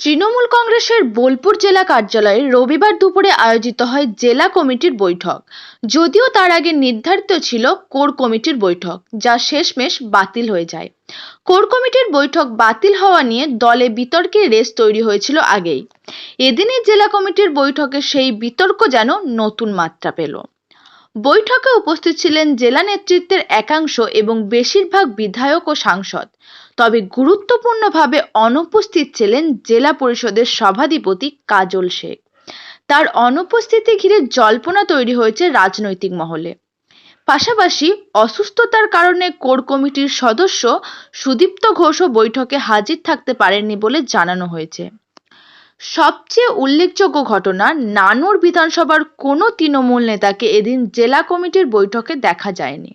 তৃণমূল কংগ্রেসের বোলপুর জেলা কার্যালয়ে রবিবার দুপুরে আয়োজিত হয় জেলা কমিটির বৈঠক। যদিও তার আগে নির্ধারিত ছিল কোর কমিটির বৈঠক, যা শেষমেশ বাতিল হয়ে যায়। কোর কমিটির বৈঠক বাতিল হওয়া নিয়ে দলে বিতর্কের রেস তৈরি হয়েছিল আগেই। এদিনের জেলা কমিটির বৈঠকে সেই বিতর্ক যেন নতুন মাত্রা পেল। বৈঠকে উপস্থিত ছিলেন জেলা নেতৃত্বের একাংশ এবং বেশিরভাগ বিধায়ক ও সাংসদ। তবে গুরুত্বপূর্ণভাবে অনুপস্থিত ছিলেন জেলা পরিষদের সভাধিপতি কাজল শেখ। তার অনুপস্থিতি ঘিরে জল্পনা তৈরি হয়েছে রাজনৈতিক মহলে। পাশাপাশি অসুস্থতার কারণে কোর কমিটির সদস্য সুদীপ্ত ঘোষও বৈঠকে হাজির থাকতে পারেননি বলে জানানো হয়েছে। সবচেয়ে উল্লেখযোগ্য ঘটনা, নানুর বিধানসভার কোনো তৃণমূল নেতাকে এদিন জেলা কমিটির বৈঠকে দেখা যায়নি।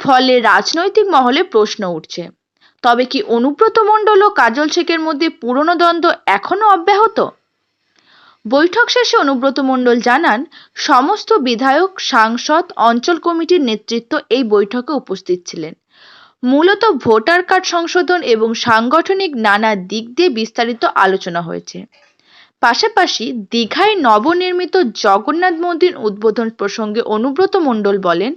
ফলে রাজনৈতিক মহলে প্রশ্ন উঠছে, তবে কি অনুব্রত মণ্ডল ও কাজল শেখের মধ্যে পুরনো দ্বন্দ্ব এখনও অব্যাহত? বৈঠক শেষে অনুব্রত মণ্ডল জানান, সমস্ত বিধায়ক, সাংসদ, অঞ্চল কমিটির নেতৃত্ব এই বৈঠকে উপস্থিত ছিলেন। মূলত ভোটার কার্ড সংশোধন এবং সাংগঠনিক নানা দিক দিয়ে বিস্তারিত আলোচনা হয়েছে। পাশাপাশি দীঘায় নবনির্মিত জগন্নাথ মন্দির উদ্বোধন প্রসঙ্গে অনুব্রত মণ্ডল বলেন,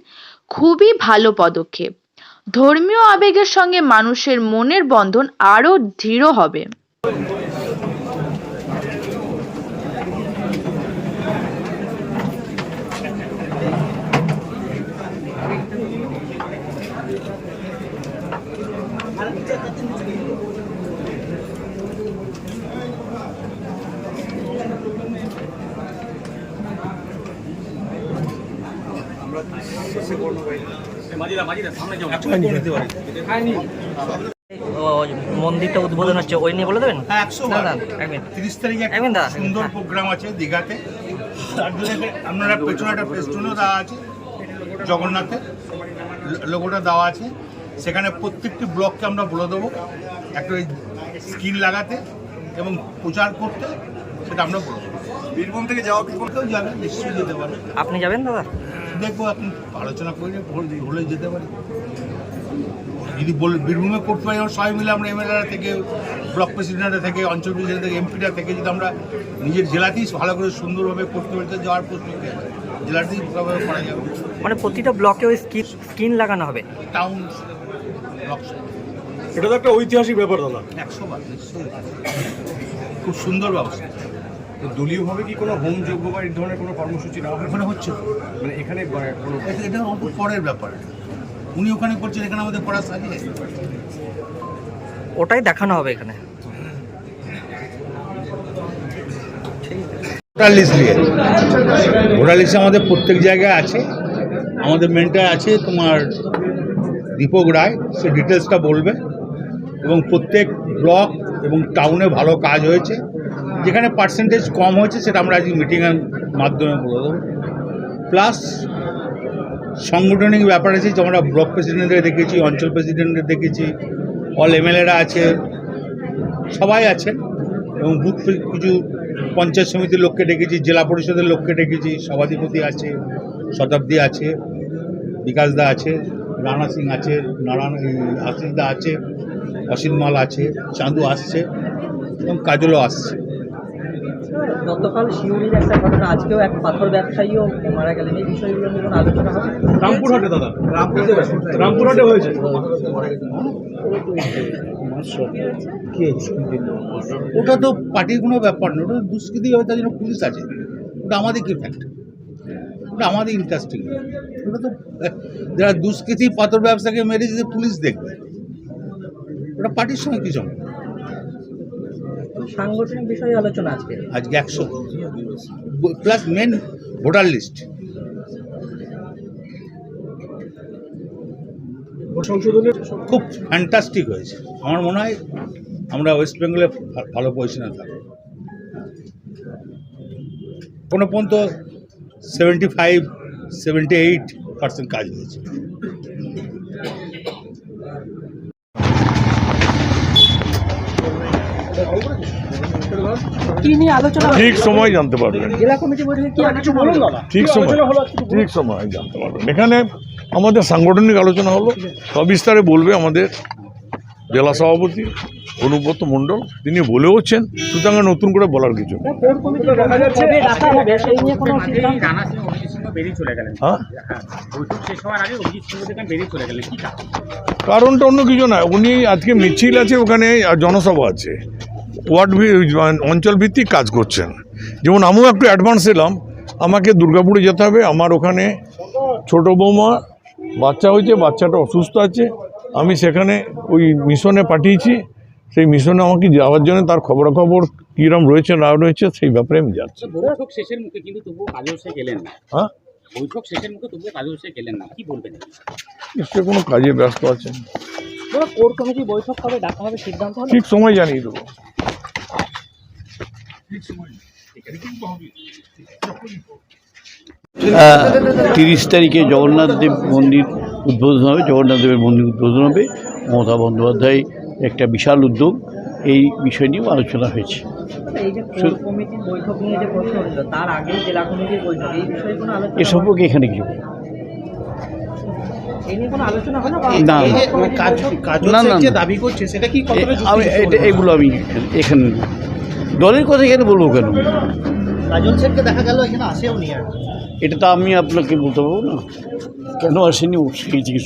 খুবই ভালো পদক্ষেপ। ধর্মীয় আবেগের সঙ্গে মানুষের মনের বন্ধন আরও দৃঢ় হবে। মন্দিরটা উদ্বোধন হচ্ছে ওই নিয়ে বলে দেবেন? হ্যাঁ। তিরিশ তারিখে সুন্দর হ্যাঁ। প্রোগ্রাম আছে দীঘাতে। তার জন্য আপনারা পেছনে একটা ফেস্টুনও দেওয়া আছে জগন্নাথে লোগোটা দেওয়া আছে। সেখানে প্রত্যেকটি ব্লককে আমরা বলে দেবো একটা ওই স্ক্রিন লাগাতে এবং প্রচার করতে সেটা আমরা বলে দেবো বীরভূম থেকে যাওয়া বীরভূম কেউ যাবে নিশ্চয়ই যেতে পারে আপনি যাবেন দাদা? দেখব এখন আলোচনা করে হলে যেতে পারি। যদি বল বীরভূমে করতে পারি আমরা সবাই মিলে আমরা এমএলএরা থেকে ব্লক প্রেসিডেন্টরা থেকে অঞ্চল প্রেসিডেন্ট থেকে এমপিরা থেকে যদি আমরা নিজের জেলাতেই ভালো করে সুন্দরভাবে করতে পারি যাওয়ার আছে? জেলাতেই ভালোভাবে করা যাবে। মানে প্রতিটা ব্লকে ওই স্ক্রিন লাগানো হবে? টাউন ব্লক এটা তো একটা ঐতিহাসিক ব্যাপার দাদা। একশো বার খুব সুন্দর ব্যবস্থা। তো দলীয়ভাবে কি কোনো হোম যোগ্য বা এই ধরনের কোনো কর্মসূচি নেওয়া হয় ওখানে হচ্ছে। মানে এখানে কোনো এটা- অল্প পরের ব্যাপার। উনি ওখানে করছেন এখানে আমাদের পড়া সাজিয়ে ওটাই দেখানো হবে এখানে। ভোটার লিস্ট নিয়ে। ভোটার লিস্ট আমাদের প্রত্যেক জায়গায় আছে। আমাদের মেন্টার আছে তোমার দীপক রায় সে ডিটেলসটা বলবে। এবং প্রত্যেক ব্লক এবং টাউনে ভালো কাজ হয়েছে। যেখানে পার্সেন্টেজ কম হয়েছে, সেটা আমরা আজকে মিটিংয়ের মাধ্যমে বলে দেবো। প্লাস সাংগঠনিক ব্যাপার আছে যে আমরা ব্লক প্রেসিডেন্টদের দেখেছি, অঞ্চল প্রেসিডেন্টদের দেখেছি অল এমএলএরা আছে, সবাই আছে, এবং বুথ কিছু পঞ্চায়েত সমিতির লোককে ডেকেছি, জেলা পরিষদের লোককে ডেকেছি, সভাধিপতি আছে, শতাব্দী আছে বিকাশদা আছে, রানা সিং আছে, নারায়ণ আশিসদা আছে অসিত মাল আছে, চাঁদু আসছে, এবং কাজলও আসছে। গতকাল শিউরির একটা ঘটনা আজকেও এক পাথর ব্যবসায়ীও মারা গেলেন। এই বিষয়গুলো নিয়ে কোনো আলোচনা হবে? রামপুরহাটে দাদা। রামপুরহাটে হয়েছে। ওটা তো পার্টির কোনো ব্যাপার না ওটা দুষ্কৃতি হবে তার জন্য পুলিশ আছে। ওটা আমাদের কি ফ্যাক্ট ওটা আমাদের ইন্টারেস্টিং ওটা তো যারা দুষ্কৃতি পাথর ব্যবসাকে মেরেছে যে পুলিশ দেখবে। ওটা পার্টির সঙ্গে কি সঙ্গে সাংগঠনিক বিষয়ে আলোচনা আজকে। আজকে একশো। প্লাস মেন ভোটার লিস্ট ভোট সংশোধনের খুব ফ্যান্টাস্টিক হয়েছে। আমার মনে হয় আমরা ওয়েস্ট বেঙ্গলে ভালো পজিশনে থাকব। কোনো পর্যন্ত seventy five seventy eight percent কাজ হয়েছে? ঠিক সময় জানতে পারবেন জেলা কমিটি বৈঠকে কি আলোচনা বলুন ঠিক সময় ঠিক সময় জানতে পারবেন এখানে আমাদের সাংগঠনিক আলোচনা হলো সবিস্তারে বলবে আমাদের জেলা সভাপতি অনুব্রত মণ্ডল। তিনি বলেওছেন সুতরাং নতুন করে বলার কিছু হ্যাঁ? হ্যাঁ কারণটা অন্য কিছু না উনি আজকে মিছিল আছে ওখানে আর জনসভা আছে। ওয়ার্ড ভি- অঞ্চল ভিত্তিক কাজ করছেন। যেমন আমিও একটু অ্যাডভান্স এলাম আমাকে দুর্গাপুরে যেতে হবে আমার ওখানে ছোট বৌমা বাচ্চা হয়েছে বাচ্চাটা অসুস্থ আছে আমি সেখানে ওই মিশনে পাঠিয়েছি সেই মিশনে আমাকে যাওয়ার জন্য তার খবরাখবর কীরকম রয়েছে না রয়েছে সেই ব্যাপারে আমি যাচ্ছি। বৈঠক শেষের মুখে কিন্তু তবুও কাজেও সে গেলেন না। হ্যাঁ? বৈঠক শেষের মুখে তবুও কাজেও সে গেলেন না কি বলবেন? নিশ্চয়ই কোনো কাজে ব্যস্ত আছেন। কোর কমিটি বৈঠক কবে ডাকা হবে সিদ্ধান্ত ঠিক সময় জানিয়ে দেবো। তিরিশ তারিখে জগন্নাথ দেব মন্দির উদ্বোধন হবে জগন্নাথ দেবের মন্দির উদ্বোধন হবে। মমতা বন্দ্যোপাধ্যায় একটা বিশাল উদ্যোগ এই বিষয় নিয়েও আলোচনা হয়েছে। এ সম্পর্কে এখানে কিছু না। না, না। দাবি করছে সেটা কি আমি এটা- এগুলো আমি এখানে দলের কথা এখানে বলব কেন? কাজল দেখা গেল এখানে আসেও নি আর। এটা তো আমি আপনাকে বলতে পারব না। কেন আসেনি সেই জিজ্ঞেস